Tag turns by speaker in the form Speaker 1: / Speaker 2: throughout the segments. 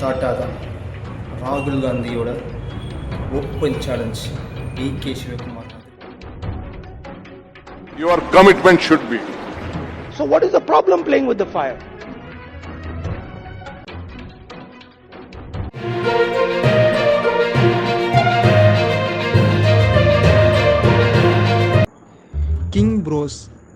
Speaker 1: தாட்டா தான் ராகுல் காந்தியோட open challenge D K Shivakumar
Speaker 2: Your commitment should be.
Speaker 3: So what is the problem playing with the fire?
Speaker 4: King bros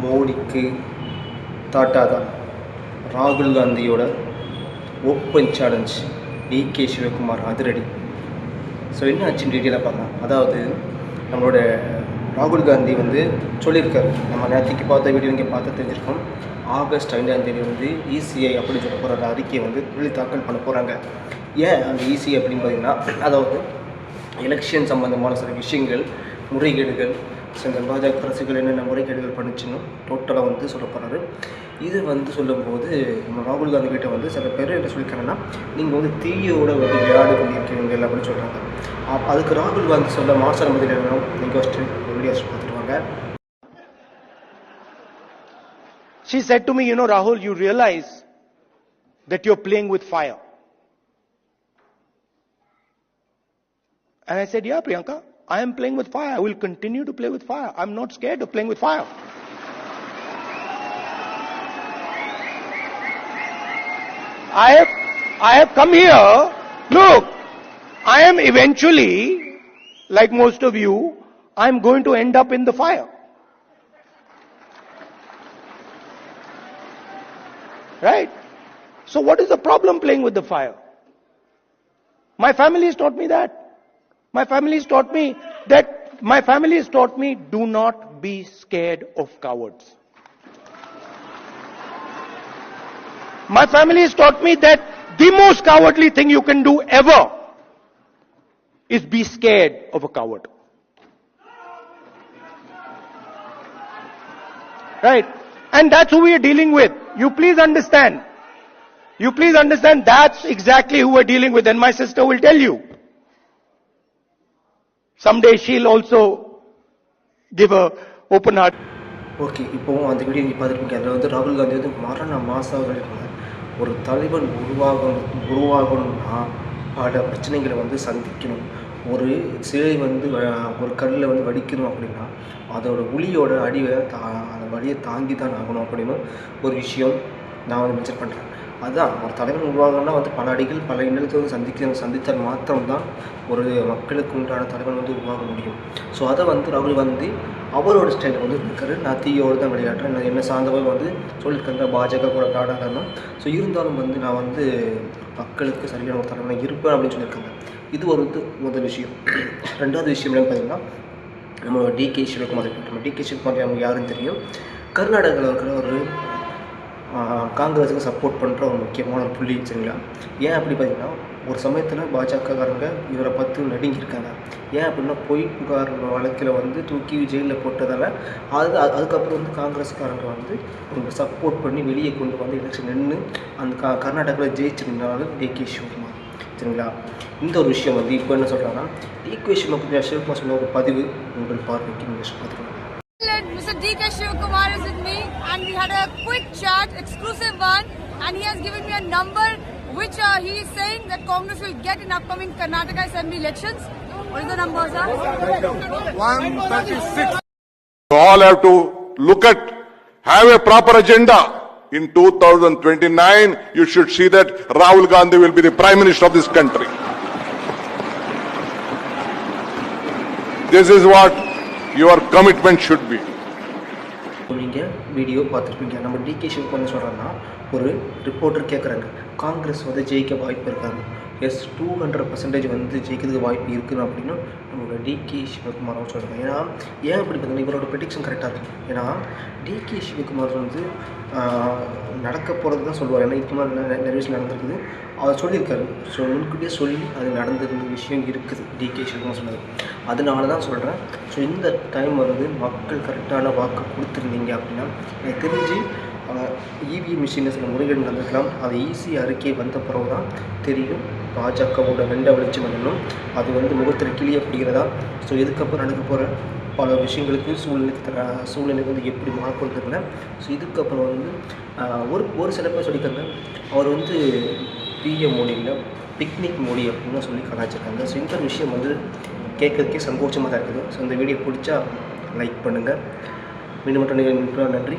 Speaker 1: மோடிக்கு தாட்டா தான் ராகுல் காந்தியோட open challenge D K Shivakumar அதிரடி. So என்ன ஆச்சுன்னு டீட்டெயிலாக பார்க்கலாம். அதாவது நம்மளோட ராகுல் காந்தி வந்து சொல்லியிருக்காரு. நம்ம நேற்றுக்கு பார்த்த வீடியோ இங்கே பார்த்து தெரிஞ்சிருக்கோம். ஆகஸ்ட் ஐந்தாம் தேதி வந்து இசிஐ அப்படின்னு சொல்ல போகிற அறிக்கையை வந்து உள்ளி தாக்கல் பண்ண போகிறாங்க ஏன் அந்த இசிஐ அப்படின்னு பார்த்தீங்கன்னா அதாவது எலெக்ஷன் சம்மந்தமான சில விஷயங்கள் முறைகேடுகள் ஸோ பாஜக அரசுகள் என்னென்ன முறைகேடுகள் பண்ணிச்சுன்னு டோட்டலாக வந்து சொல்ல போகிறாரு இது வந்து சொல்லும்போது நம்ம ராகுல் காந்தி கிட்ட வந்து சில பேர் என்ன சொல்லியிருக்காங்கன்னா நீங்கள் வந்து தீயோட வந்து விளையாடு பண்ணியிருக்கீங்க அப்படின்னு சொல்கிறாங்க அதுக்கு ராகுல் காந்தி சொல்ல மாசம் பதில் என்ன நீங்கள் ஃபஸ்ட்டு வீடியோஸ் பார்த்துட்டு வாங்க.
Speaker 3: She said to me, you know, Rahul, you realize that you're playing with fire. And I said, yeah, Priyanka, I am playing with fire. I will continue to play with fire. I'm not scared of playing with fire. I have, I have come here. Look, I am eventually, like most of you, I'm going to end up in the fire. Right? So what is the problem playing with the fire? My family has taught me that. My family has taught me that, my family has taught me do not be scared of cowards. My family has taught me that the most cowardly thing you can do ever is be scared of a coward. Right? And that's who we are dealing with. You please understand. You please understand that's exactly who we're dealing with. And my sister will tell you. Someday she'll also give a open heart.
Speaker 1: Okay இப்போவும் அந்த video நீங்கள் பார்த்துருக்கீங்க அதில் வந்து ராகுல் காந்தி வந்து மரண மாசாக சொல்லியிருக்காங்க ஒரு தலைவன் உருவாகணும் உருவாகணும்னா பல பிரச்சனைகளை வந்து சந்திக்கணும். ஒரு சிலை வந்து வ- ஒரு கல்லில் வந்து வடிக்கணும் அப்படின்னா அதோட உளியோட அடிவை தா அந்த வழியை தாங்கி தான் ஆகணும் அப்படின்னு ஒரு விஷயம் நான் வந்து மென்ஷன் பண்ணுறேன் அதுதான் ஒரு தலைவன் உருவாகணும்னா வந்து பல அடிகள் பல இன்னலுக்கு வந்து சந்திக்க சந்தித்தால் மாத்திரம்தான் ஒரு மக்களுக்கு உண்டான தலைவன் வந்து உருவாக முடியும். ஸோ அதை வந்து ராகுல் காந்தி அவரோட ஸ்டைலில் வந்து இருக்காரு நான் தீயோடு தான் விளையாடுறேன். நான் என்ன சார்ந்தவங்க வந்து சொல்லியிருக்காங்க பாஜக கூட விளையாடாதான் ஸோ இருந்தாலும் வந்து நான் வந்து மக்களுக்கு சரியான ஒரு தலைவனாக இருப்பேன் அப்படின்னு சொல்லியிருக்காங்க. இது ஒரு இது முதல் விஷயம். ரெண்டாவது விஷயம் என்னென்னு பார்த்தீங்கன்னா நம்ம டிகே சிவகுமார் நம்ம டிகே சிவகுமார் நமக்கு யாருன்னு தெரியும்? கர்நாடகாவில் இருக்கிற ஒரு காங்கிரஸுக்கு சப்போர்ட் பண்ணுற ஒரு முக்கியமான ஒரு புள்ளி சரிங்களா ஏன் அப்படி பார்த்தீங்கன்னா ஒரு சமயத்தில் பாஜகக்காரங்க இவரை பார்த்து நடுங்கியிருக்காங்க ஏன் அப்படின்னா பொய் புகார் வழக்கில் வந்து தூக்கி ஜெயிலில் போட்டதால் அது அதுக்கப்புறம் வந்து காங்கிரஸ்காரங்க வந்து இவங்க சப்போர்ட் பண்ணி வெளியே கொண்டு வந்து எலெக்ஷன் நின்று அந்த கா கர்நாடகாவில் ஜெயிச்சிருந்தாலும் டிகே சிவகுமார் சரிங்களா இந்த ஒரு விஷயம் வந்து இப்போ என்ன சொல்கிறாங்கன்னா டிகே சிவகுமார் சிவகுமார் சொன்ன ஒரு பதிவு உங்கள் பார்வைக்கு நீங்கள் பார்த்துக்கலாம்
Speaker 5: Mr. D.K. Shivakumar is and we had a quick chat, exclusive one, and he has given me a number which uh, he is saying that Congress will get in upcoming Karnataka Assembly elections. What is the number, sir?
Speaker 2: You all have to look at, have a proper agenda. In 2029, you should see that Rahul Gandhi will be the Prime Minister of this country. This is what your commitment should be.
Speaker 1: நீங்கள் video பார்த்துருப்பீங்க. நம்ம decay Sivakumar சொல்கிறேன்னா ஒரு reporter கேட்குறாங்க காங்கிரஸ் வந்து ஜெயிக்க வாய்ப்பு இருக்காங்க எஸ் டூ ஹண்ட்ரட் பர்சன்டேஜ் வந்து ஜெயிக்கிறதுக்கு வாய்ப்பு இருக்குது அப்படின்னு நம்மளோட டிகே சிவகுமார் அவர் சொல்கிறாங்க ஏன்னா ஏன் அப்படி பார்த்தீங்கன்னா இவரோட ப்ரெடிக்ஷன் கரெக்டாக இருக்கும் ஏன்னா டிகே சிவகுமார் வந்து நடக்க போகிறது தான் சொல்லுவார். ஏன்னா இப்போ மாதிரி நிறைய நிறைய விஷயம் நடந்திருக்குது. அவர் சொல்லியிருக்காரு. ஸோ முன்கூட்டியே சொல்லி அது நடந்திருந்த விஷயம் இருக்குது. டிகே சிவகுமார் சொன்னது அதனால தான் சொல்கிறேன் ஸோ இந்த டைம் வந்து மக்கள் கரெக்டான வாக்கு கொடுத்துருந்தீங்க அப்படின்னா எனக்கு தெரிஞ்சு இவிஎம் மிஷினில் சில முறைகேடு நடந்திருக்கலாம். அது ஈஸி அறிக்கை வந்த பிறகு தான் தெரியும். பாஜகவோட வெண்ட வெளிச்சம் என்னன்னு அது வந்து முகத்தில் கிளிய பிடிக்கிறதா? ஸோ இதுக்கப்புறம் நடக்க போகிற பல விஷயங்களுக்கு சூழ்நிலை தர சூழ்நிலை வந்து எப்படி மாறும் ஸோ இதுக்கப்புறம் வந்து ஒரு ஒரு சில பேர் சொல்லிக்கிறாங்க அவர் வந்து பிஎம் மோடியில் பிக்னிக் மொழி அப்படின்னு சொல்லி கலாச்சிருக்காங்க ஸோ இந்த விஷயம் வந்து கேட்கறதுக்கே சங்கோச்சமாக தான் இருக்குது. ஸோ இந்த வீடியோ பிடிச்சா லைக் பண்ணுங்கள் மீண்டும் மட்டும் நீங்கள் நன்றி.